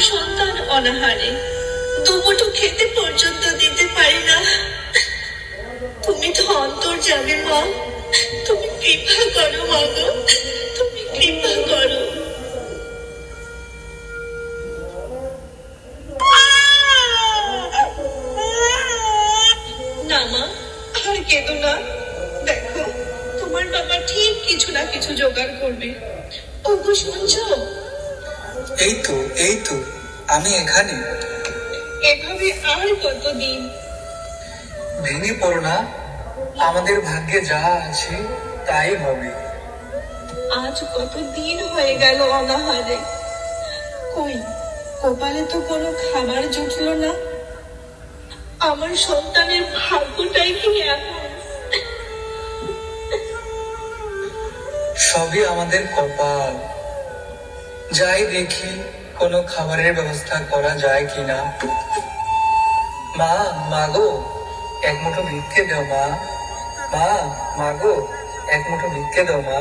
সন্তান অনাহারে। দুমুঠো খেতে পর্যন্ত দিতে পারি না। তুমি তো অন্তর যাবে মা। তুমি কৃপা করো, মা তুমি কৃপা করো। না, মা, আর কেঁদো না। দেখো, তোমার বাবা ঠিক কিছু না কিছু জোগাড় করবে। ওগো শুনছো? এই তো এই তো আমি এখানে। এভাবে আর কতদিন? ভেঙে পড়ো না আমাদের ভাগ্যে যা আছে তাই হবে। আজ কত দিন হয়ে গেল অনাহারে? কই কপালে তো কোনো খাবার জুটলো না? আমার সন্তানের ভাগ্যটাই কি এমন সবই আমাদের কপাল। যাই দেখি কোনো খাবারের ব্যবস্থা করা যায় কিনা। মা মাগো এক মুঠো ভিক্ষে দাও মা। মা মাগো এক মুঠো ভিক্ষে দাও মা।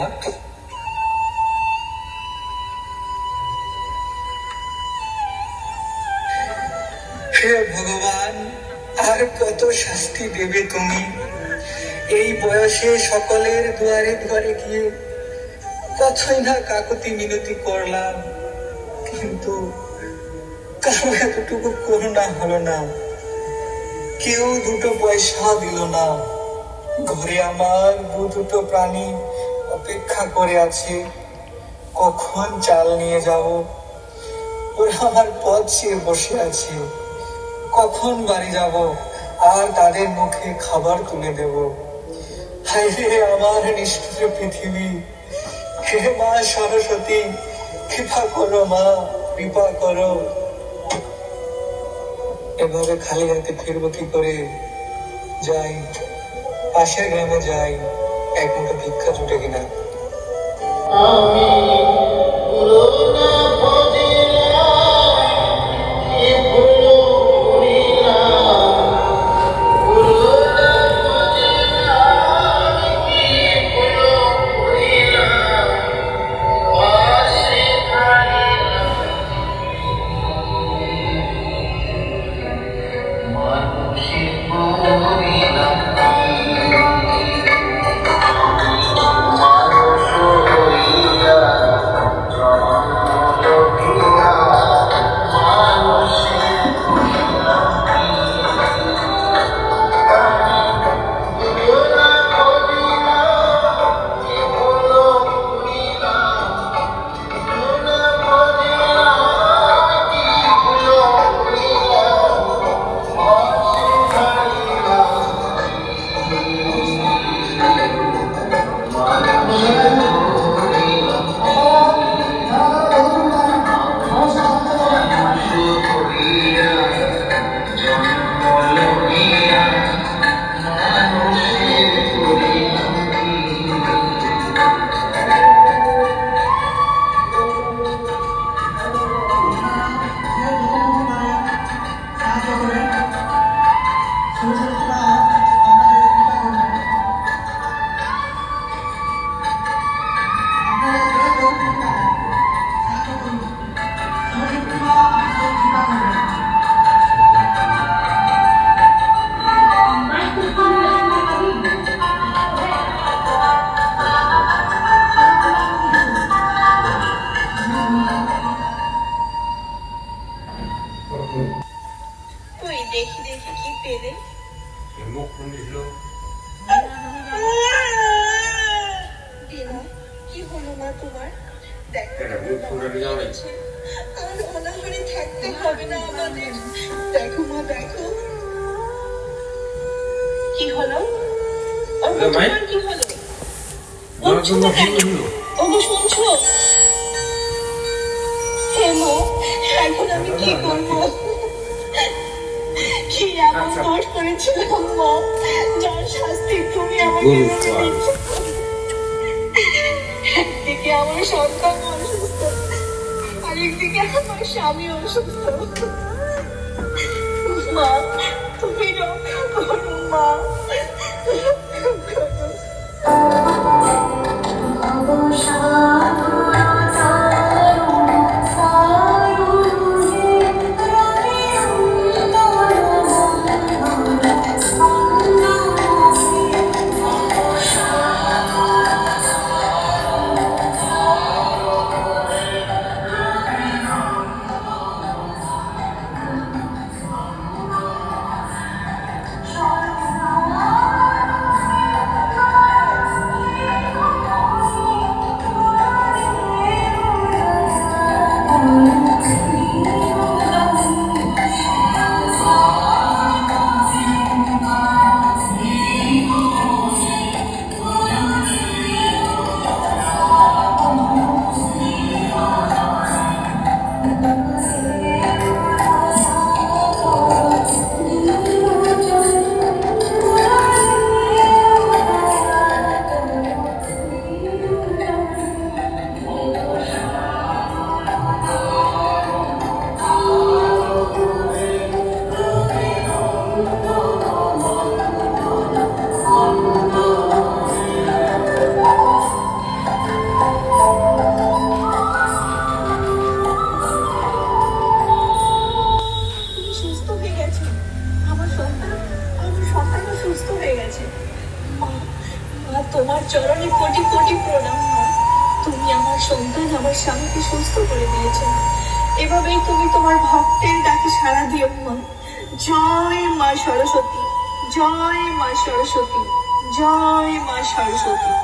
হে ভগবান, আর কত শাস্তি দেবে তুমি? এই বয়সে সকলের দুয়ারে দুয়ারে গিয়ে কতই না কাকুতি মিনতি করলাম, কিন্তু কারও এতটুকু করুণা হলো না। কেউ দুটো পয়সা দিল না। ঘরে আমার দু দুটো প্রাণী অপেক্ষা করে আছে। কখন চাল নিয়ে যাব? ওরা আমার পথ চেয়ে বসে আছে। কখন বাড়ি যাব? আর তাদের মুখে খাবার তুলে দেব। হায় রে, আমার নিষ্ঠুর পৃথিবী। হে মা সরস্বতী, কৃপা করো মা, কৃপা করো। এভাবে খালি হাতে ফিরবো কি করে? যাই, পাশের গ্রামে যাই এক ভিক্ষা জুটে কিনা। কই Oh. কি হলো এ, কি হলো আমার উঠছো না কেন? ওগো শুনছো হে এখন আমি কি করব কি এমন আচ্ছা। দোষ করেছিলাম মা যার শাস্তি তুমি আমাকে গরু দিয়ে খাওয়া। দিচ্ছ। একদিকে আমার সন্তান অসুস্থ আরেকদিকে আমার স্বামী অসুস্থ মা Yeah. গেছে মা তোমার চরণে কোটি কোটি প্রণাম তুমি আমার সন্তান, আমার স্বামীকে সুস্থ করে দিয়েছ। এভাবেই তুমি তোমার ভক্তের ডাকে সাড়া দিও, মা। জয় মা সরস্বতী, জয় মা সরস্বতী, জয় মা সরস্বতী।